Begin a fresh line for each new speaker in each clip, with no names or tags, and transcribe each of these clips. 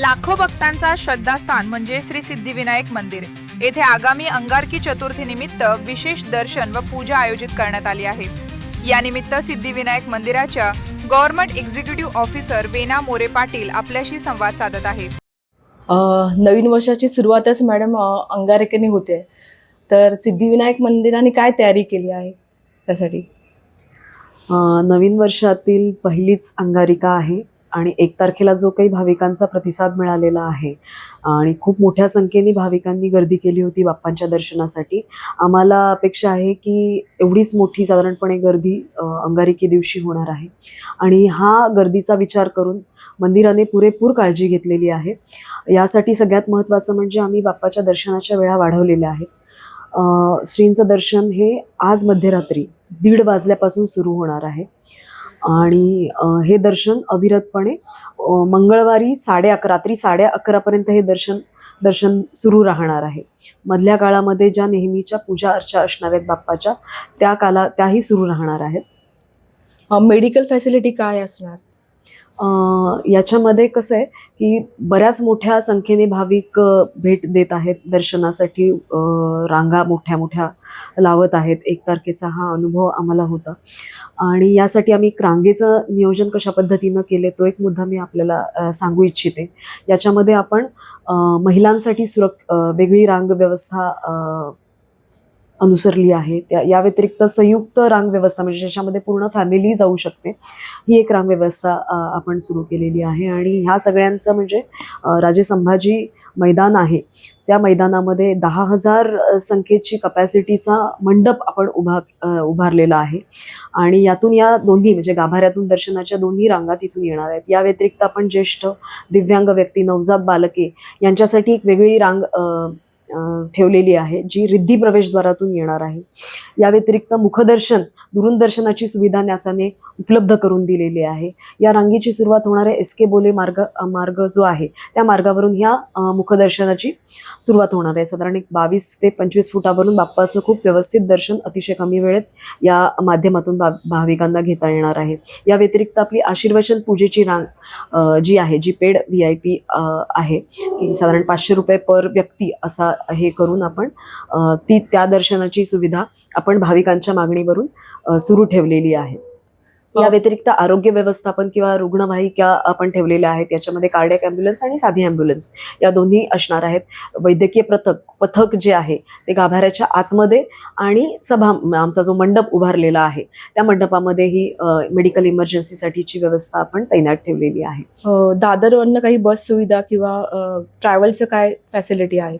लाखो भक्तांचा श्रद्धास्थान म्हणजे श्री सिद्धिविनायक मंदिर. येथे आगामी अंगारकी चतुर्थी निमित्त विशेष दर्शन व पूजा आयोजित करण्यात आली आहे. यानिमित्त सिद्धिविनायक मंदिराच्या government executive officer Veena More Patil आपल्याशी संवाद साधत आहे.
नवीन वर्षाची सुरुवातच मॅडम अंगारकीने होते. तर सिद्धिविनायक मंदिराने काय तयारी केली आहे त्यासाठी?
नवीन वर्षातील पहिलीच अंगारिका आहे. आणि एक तारखेला जो काही भाविकांचा प्रतिसाद मिळालेला आहे आणि खूप मोठ्या संख्येने भाविकांनी गर्दी केली होती बाप्पांच्या दर्शनासाठी आम्हाला अपेक्षा आहे की एवढीच मोठी साधारणपणे गर्दी अंगारिके दिवशी होणार आहे. आणि हा गर्दीचा विचार करून मंदिराने पुरेपूर काळजी घेतलेली आहे. यासाठी सगळ्यात महत्त्वाचं म्हणजे आम्ही बाप्पाच्या दर्शनाच्या वेळा वाढवलेल्या आहेत. श्रींचं दर्शन हे आज मध्यरात्री दीड वाजल्यापासून सुरू होणार आहे. आणि हे दर्शन अविरतपणे मंगळवारी साडे अकरा रात्री साडे अकरापर्यंत हे दर्शन दर्शन सुरू राहणार आहे. मधल्या काळामध्ये ज्या नेहमीच्या पूजा अर्चा असणार आहेत बाप्पाच्या त्या काला त्याही सुरू राहणार आहेत.
मेडिकल फॅसिलिटी काय असणार?
याच्यामध्ये कसं आहे की बऱ्याच मोठ्या संख्येने भाविक भेट देत आहेत दर्शनासाठी रांगा मोठ्या मोठ्या लावत आहेत. एक तारखेचा हा अनुभव आम्हाला होता. आणि यासाठी आम्ही रांगेचं नियोजन कशा पद्धतीनं केले तो एक मुद्दा मी आपल्याला सांगू इच्छिते. याच्यामध्ये आपण महिलांसाठी सुरक वेगळी रांग व्यवस्था अनुसरली आहे. त्या या व्यतिरिक्त संयुक्त रांग व्यवस्था म्हणजे ज्याच्यामध्ये पूर्ण फॅमिली जाऊ शकते ही एक रांग व्यवस्था आपण सुरू केलेली आहे. आणि ह्या सगळ्यांचं म्हणजे राजे संभाजी मैदान आहे. त्या मैदानामध्ये दहा हजार संख्येची कपॅसिटीचा मंडप आपण उभा उभारलेला आहे. आणि यातून या दोन्ही म्हणजे गाभाऱ्यातून दर्शनाच्या दोन्ही रांगा तिथून येणार आहेत. या व्यतिरिक्त आपण ज्येष्ठ दिव्यांग व्यक्ती नवजात बालके यांच्यासाठी एक वेगळी रांग ठेवलेली आहे जी रिद्धी प्रवेशद्वारातून येणार आहे. या व्यतिरिक्त मुखदर्शन दूरदर्शनाची सुविधा न्यासाने उपलब्ध करून दिलेली आहे. या रांगेची सुरुवात होणाऱ्या एस के बोले मार्ग मार्ग जो आहे त्या मार्गावरून ह्या मुखदर्शनाची सुरुवात होणार आहे. साधारण एक बावीस ते पंचवीस फुटावरून बाप्पाचं खूप व्यवस्थित दर्शन अतिशय कमी वेळेत या माध्यमातून भा भाविकांना घेता येणार आहे. या व्यतिरिक्त आपली आशीर्वचन पूजेची रांग जी आहे जी पेड व्ही आय पी आहे साधारण पाचशे रुपये पर व्यक्ती असा हे करून आपण ती त्या दर्शनाची सुविधा आपण भाविकांच्या मागणीवरून सुरू ठेवलेली आहे. या व्यतिरिक्त आरोग्य व्यवस्थापन किंवा रुग्णवाहिका आपण ठेवलेल्या आहेत. याच्यामध्ये कार्डियक ॲम्ब्युलन्स आणि साधी ॲम्ब्युलन्स या दोन्ही असणार आहेत. वैद्यकीय पथक पथक जे आहे ते गाभाऱ्याच्या आतमध्ये आणि सभा आमचा जो मंडप उभारलेला आहे त्या मंडपामध्ये ही मेडिकल इमर्जन्सीसाठीची व्यवस्था आपण तैनात ठेवली आहे.
दादरवरनं काही बस सुविधा किंवा ट्रॅव्हलचं काय फॅसिलिटी आहे?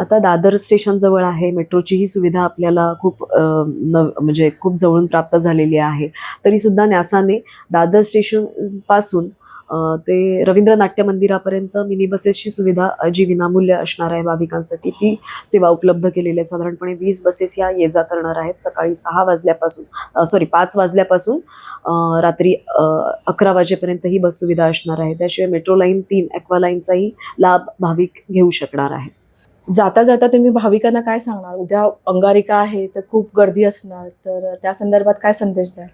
आता दादर स्टेशन जवळ आहे मेट्रोची ही सुविधा आपल्याला खूप नव म्हणजे खूप जवळून प्राप्त झालेली आहे. तरीसुद्धा न्यासाने दादर स्टेशनपासून ते रवींद्र नाट्य मंदिरापर्यंत मिनी बसेसची सुविधा जी विनामूल्य असणार आहे भाविकांसाठी ती सेवा उपलब्ध केलेली आहे. साधारणपणे वीस बसेस या ये जा करणार आहेत. सकाळी सहा वाजल्यापासून सॉरी पाच वाजल्यापासून रात्री अकरा वाजेपर्यंत ही बस सुविधा असणार आहे. त्याशिवाय मेट्रो लाईन तीन ॲक्वा लाईनचाही लाभ भाविक घेऊ शकणार आहेत.
जाता जाता तुम्ही भाविकांना काय सांगणार? उद्या अंगारिका आहे तर खूप गर्दी असणार. तर त्या संदर्भात काय संदेश द्याल?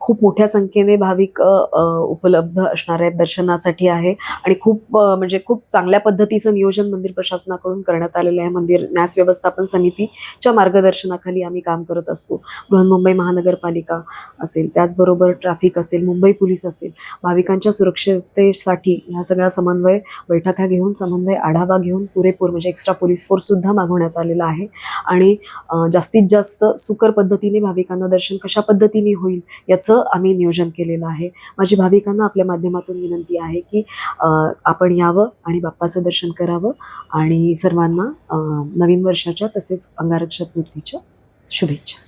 खूप मोठ्या संख्येने भाविक उपलब्ध असणार आहेत दर्शनासाठी आहे आणि खूप म्हणजे खूप चांगल्या पद्धतीचं नियोजन मंदिर प्रशासनाकडून करण्यात आलेलं आहे. मंदिर न्यास व्यवस्थापन समितीच्या मार्गदर्शनाखाली आम्ही काम करत असतो. बृहन्मुंबई महानगरपालिका असेल त्याचबरोबर ट्रॅफिक असेल मुंबई पोलीस असेल भाविकांच्या सुरक्षिततेसाठी ह्या सगळ्या समन्वय बैठका घेऊन समन्वय आढावा घेऊन पुरेपूर म्हणजे एक्स्ट्रा पोलीस फोर्ससुद्धा मागवण्यात आलेला आहे. आणि जास्तीत जास्त सुकर पद्धतीने भाविकांना दर्शन कशा पद्धतीने होईल याचं आम्ही नियोजन केलेलं आहे. माझी भाविकांना आपल्या माध्यमातून विनंती आहे की आपण यावं आणि बाप्पाचं दर्शन करावं आणि सर्वांना नवीन वर्षाच्या तसेच अंगारक्षक चतुर्थीच्या शुभेच्छा.